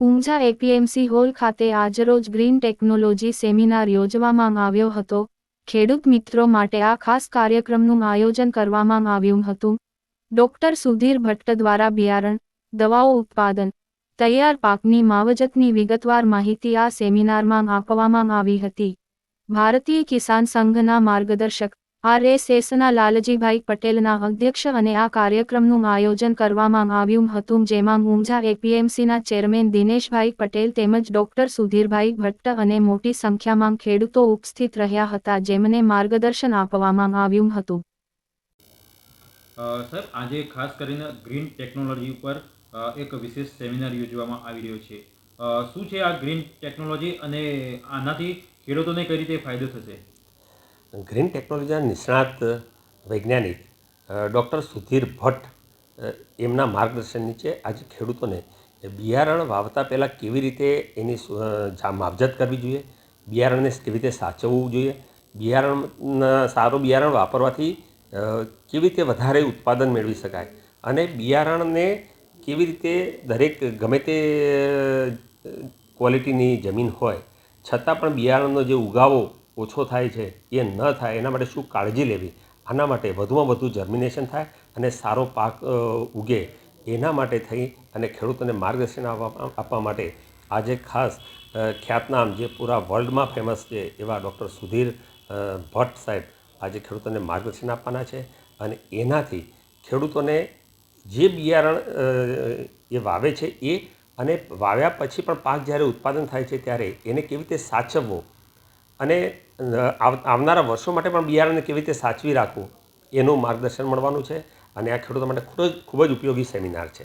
Unjha APMC hall ખાતે આજરોજ green technology seminar યોજવામાં આવ્યો હતો. ખેડૂત મિત્રો માટે આ ખાસ કાર્યક્રમનું આયોજન કરવામાં આવ્યું હતું. ડોક્ટર સુધીર ભટ્ટ દ્વારા બિયારણ, દવાઓ ઉત્પાદન, તૈયાર પાકની માવજતની વિગતવાર માહિતી આ સેમિનારમાં આપવામાં આવી હતી. ભારતીય કિસાન સંઘના માર્ગદર્શક આરએસએસના લાલજીભાઈ પટેલના અધ્યક્ષ અને આ કાર્યક્રમનું આયોજન કરવામાં આવ્યું હતું, જેમાં ઊંઝા એપીએમસીના ચેરમેન દિનેશભાઈ પટેલ તેમજ ડોક્ટર સુધીરભાઈ ભટ્ટ અને મોટી સંખ્યામાં ખેડૂતો ઉપસ્થિત રહ્યા હતા, જેમને માર્ગદર્શન આપવામાં આવ્યું હતું. સર, આજે ખાસ કરીને ગ્રીન ટેકનોલોજી ઉપર એક વિશેષ સેમિનાર યોજવામાં આવી રહ્યો છે. શું છે આ ગ્રીન ટેકનોલોજી અને આનાથી ખેડૂતોને કઈ રીતે ફાયદો થશે? ગ્રીન ટેકનોલોજીના નિષ્ણાત વૈજ્ઞાનિક ડૉક્ટર સુધીર ભટ્ટ એમના માર્ગદર્શન નીચે આજે ખેડૂતોને બિયારણ વાવતા પહેલાં કેવી રીતે એની માવજત કરવી જોઈએ, બિયારણને કેવી રીતે સાચવવું જોઈએ બિયારણ સારું બિયારણ વાપરવાથી કેવી રીતે વધારે ઉત્પાદન મેળવી શકાય અને બિયારણને કેવી રીતે દરેક ગમે તે ક્વોલિટીની જમીન હોય, છતાં પણ બિયારણનો જે ઉગાવો ઓછો થાય છે, એ ન થાય, એના માટે શું કાળજી લેવી? આના માટે વધુમાં વધુ જર્મિનેશન થાય અને સારો પાક ઉગે. એના માટે થઈ અને ખેડૂતોને માર્ગદર્શન આપવા માટે આજે ખાસ ખ્યાતનામ જે પૂરા વર્લ્ડમાં ફેમસ છે એવા ડૉક્ટર સુધીર ભટ્ટ સાહેબ આજે ખેડૂતોને માર્ગદર્શન આપવાના છે અને એનાથી ખેડૂતોને જે બિયારણ એ વાવે છે એ અને વાવ્યા પછી પણ પાક જ્યારે ઉત્પાદન થાય છે ત્યારે એને કેવી રીતે સાચવવો? અને આવનારા વર્ષો માટે પણ બિયારણને કેવી રીતે સાચવી રાખવું, એનું માર્ગદર્શન મળવાનું છે. અને આ ખેડૂતો માટે ખૂબ જ ખૂબ જ ઉપયોગી સેમિનાર છે.